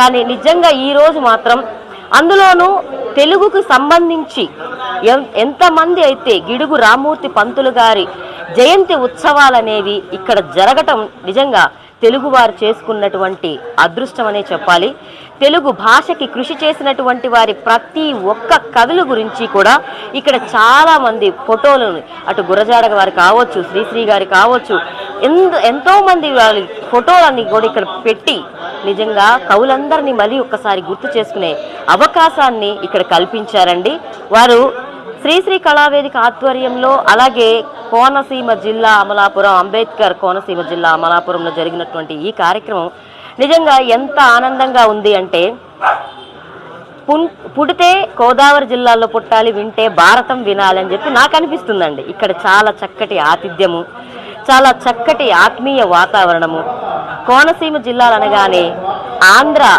కానీ నిజంగా ఈరోజు మాత్రం అందులోనూ తెలుగుకు సంబంధించి ఎంతమంది అయితే గిడుగు రామూర్తి పంతులు గారి జయంతి ఉత్సవాలనేవి ఇక్కడ జరగటం నిజంగా తెలుగువారు చేసుకున్నటువంటి అదృష్టం అనే చెప్పాలి. తెలుగు భాషకి కృషి చేసినటువంటి వారి ప్రతి ఒక్క కవుల గురించి కూడా ఇక్కడ చాలామంది ఫోటోలను అటు గురజాడ గారు కావచ్చు శ్రీశ్రీ గారి కావచ్చు ఎందు ఎంతోమంది వాళ్ళ ఫోటోలన్నీ కూడా ఇక్కడ పెట్టి నిజంగా కవులందరినీ మళ్ళీ ఒక్కసారి గుర్తు చేసుకునే అవకాశాన్ని ఇక్కడ కల్పించారండి. వారు శ్రీశ్రీ కళావేదిక ఆధ్వర్యంలో అలాగే కోనసీమ జిల్లా అమలాపురం అంబేద్కర్ కోనసీమ జిల్లా అమలాపురంలో జరిగినటువంటి ఈ కార్యక్రమం నిజంగా ఎంత ఆనందంగా ఉంది అంటే పుం పుడితే గోదావరి జిల్లాలో పుట్టాలి వింటే భారతం వినాలి అని చెప్పి నాకు అనిపిస్తుందండి. ఇక్కడ చాలా చక్కటి ఆతిథ్యము. చాలా చక్కటి ఆత్మీయ వాతావరణము. కోనసీమ జిల్లాలనగానే ఆంధ్ర